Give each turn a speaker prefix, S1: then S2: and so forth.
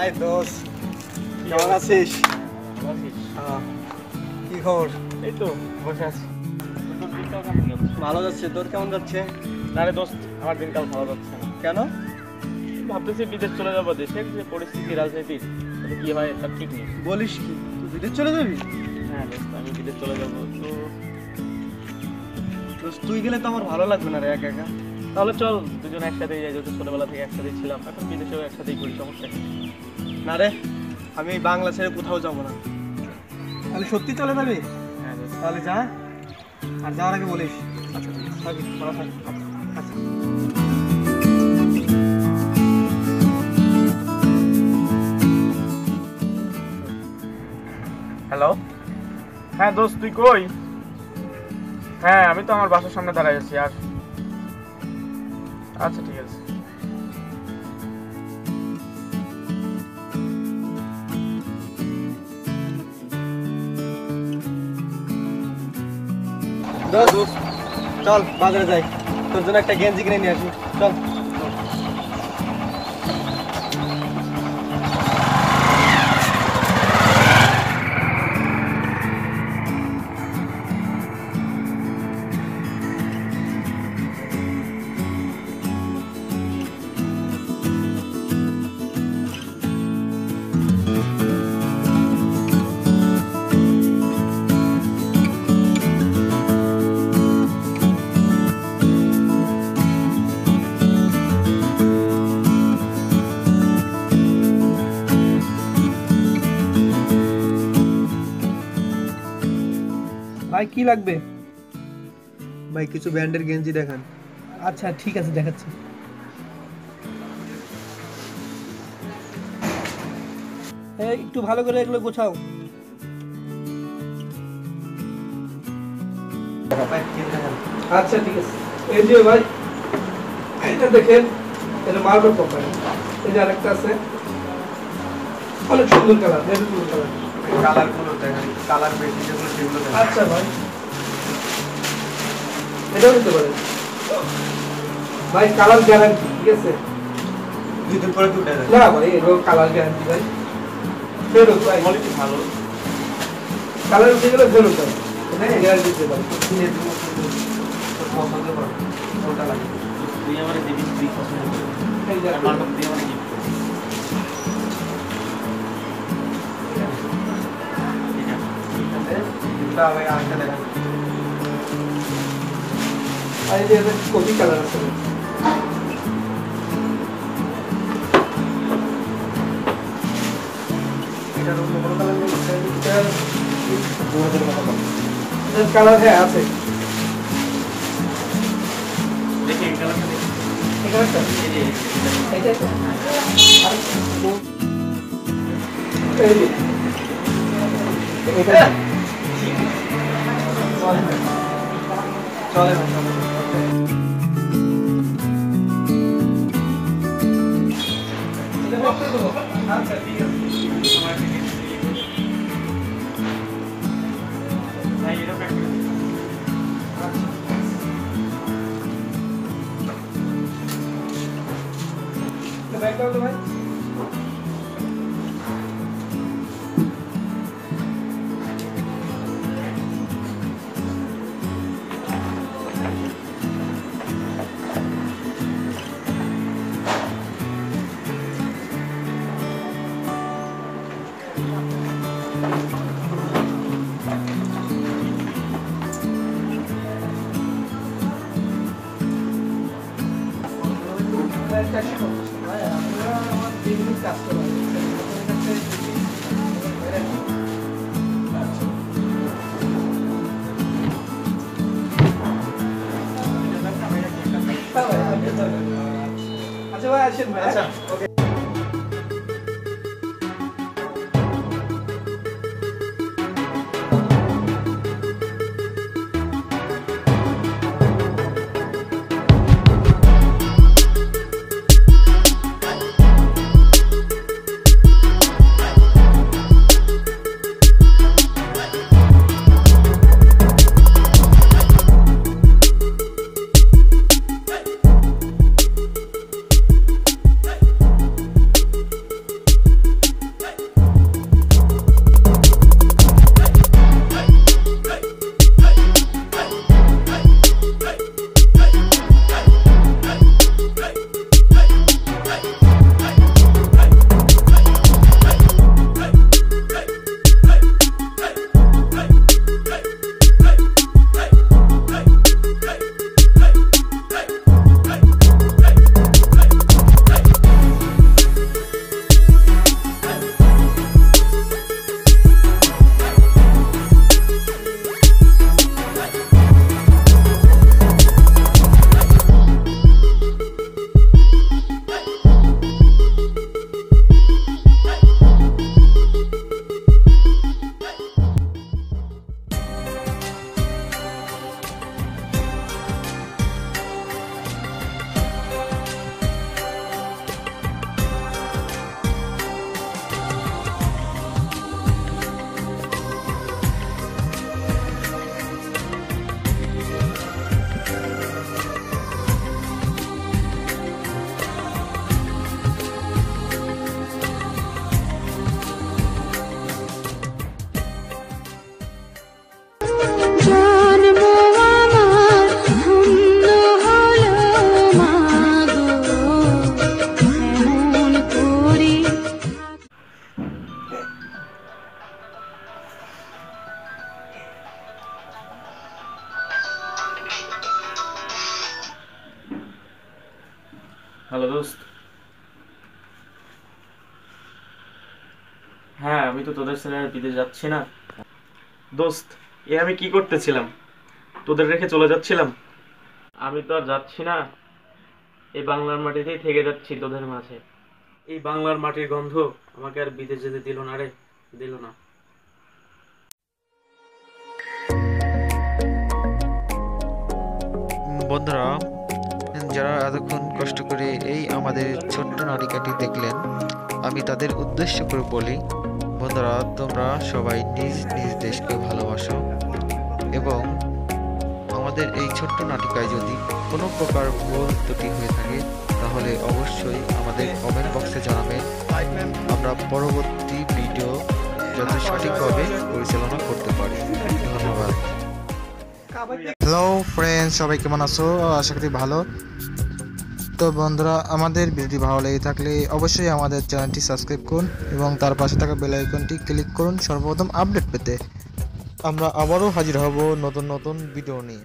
S1: High দোস্ত কেমন আছিস। কি খবর?
S2: এই তো বসে আছি?
S1: ভালো যাচ্ছে তোর কেমন যাচ্ছে?
S2: না রে দোস্ত আমার দিনকাল ভালো যাচ্ছে না।
S1: কেন?
S2: ভাবতেছি বিদেশ চলে যাব দেশের যে পরিস্থিতি রাজনীতির তাতে কি হয় তার ঠিক নেই।
S1: বলিস কি তুই বিদেশ চলে যাবি?
S2: হ্যাঁ দোস্ত আমি বিদেশ চলে যাব তো
S1: দোস্ত তুই গেলে তো আমার ভালো লাগবে না রে একা একা।
S2: তাহলে চল দুজন একসাথে যাই যেহেতু ছোটবেলা থেকে একসাথেই ছিলাম এখন বিদেশেও একসাথেই করি সমস্যা
S1: না রে আমি বাংলা ছেড়ে কোথাও যাব না। তাহলে সত্যি চলে যাবি?
S2: হ্যাঁ
S1: তাহলে যা আর যাওয়ার আগে বলিস। আচ্ছা থাকি ভালো থাকি। আচ্ছা।
S2: হ্যালো হ্যাঁ দোস্ত তুই কই? হ্যাঁ আমি তো আমার বাসার সামনে দাঁড়াই আছি আর আচ্ছা ঠিক আছে।
S1: চল বাজারে যাই। তোর জন্য একটা গেঞ্জি কিনে নিয়ে আসি। চল। ভাই কি লাগবে? ভাই কিছু ব্র্যান্ডের গেঞ্জি দেখান। আচ্ছা ঠিক আছে দেখাচ্ছি। একটু ভালো করে এগুলো গোছাও। আচ্ছা ঠিক আছে। এই যে ভাই এটা দেখেন এটা মার্বেল কোম্পানি এই যে আরেকটা আছে। অনেক সুন্দর কালার ভেরি সুন্দর কালার।
S3: কালার দেখেন কালার বেশি যেগুলো সেগুলো
S1: আচ্ছা ভাই। এটাও নিতে পারেন। ভাই কালার গ্যারান্টি ঠিক আছে?
S3: দুই দিন পরে দুটো
S1: না ভাই এগুলো কালার গ্যারান্টি ভাই। ফেরত ভাই
S2: কোয়ালিটি ভালো।
S1: কালার উঠে গেলে ফেরত ভাই গ্যারান্টি দিতে পারি
S3: কিনে দিব তোর পছন্দ করো লাগে।
S2: তুই আমার দিবি তুই পছন্দ করবি
S3: দুটো আগে আরেকটা দেখেন
S1: আর এই যে এটা কপি কালার আছে
S3: এটার অন্য কোনো কালার নেই বোর্ডের কথা বলো
S1: এটার কালার আচ্ছা
S2: ভাই
S1: আসেন ভাই আচ্ছা ওকে
S2: হ্যালো দোস্ত। হ্যাঁ আমি তো তোদের ছেড়ে আর বিদেশ যাচ্ছি না। দোস্ত, এ আমি কি করতেছিলাম? তোদের রেখে চলে যাচ্ছিলাম? আমি তো আর যাচ্ছি না। এই বাংলার মাটিতেই থেকে যাচ্ছি তোদের মাঝে। এই বাংলার মাটির গন্ধ আমাকে আর বিদেশ যেতে দিল না রে, দিল না।
S4: বন্ধুরা যারা এতক্ষণ কষ্ট করে এই আমাদের ছোট্ট নাটিকাটি দেখলেন, আমি তাদের উদ্দেশ্য করে বলি, বন্ধুরা, তোমরা সবাই নিজ নিজ দেশকে ভালোবাসো এবং আমাদের এই ছোট্ট নাটিকায় যদি কোনো প্রকার ভুল ত্রুটি হয়ে থাকে, তাহলে অবশ্যই আমাদের কমেন্ট বক্সে জানাবেন আমরা পরবর্তী ভিডিও যাতে সঠিকভাবে পরিচালনা করতে পারি। ধন্যবাদ।
S5: হ্যালো ফ্রেন্ড সবাই কেমন আছো? আশা করি ভালো। তো বন্ধুরা, আমাদের ভিডিওটি ভালো লেগে থাকলে অবশ্যই আমাদের চ্যানেলটি সাবস্ক্রাইব করুন এবং তার পাশে থাকা বেল আইকনটি ক্লিক করুন সর্বপ্রথম আপডেট পেতে। আমরা আবারও হাজির হব নতুন নতুন ভিডিও নিয়ে।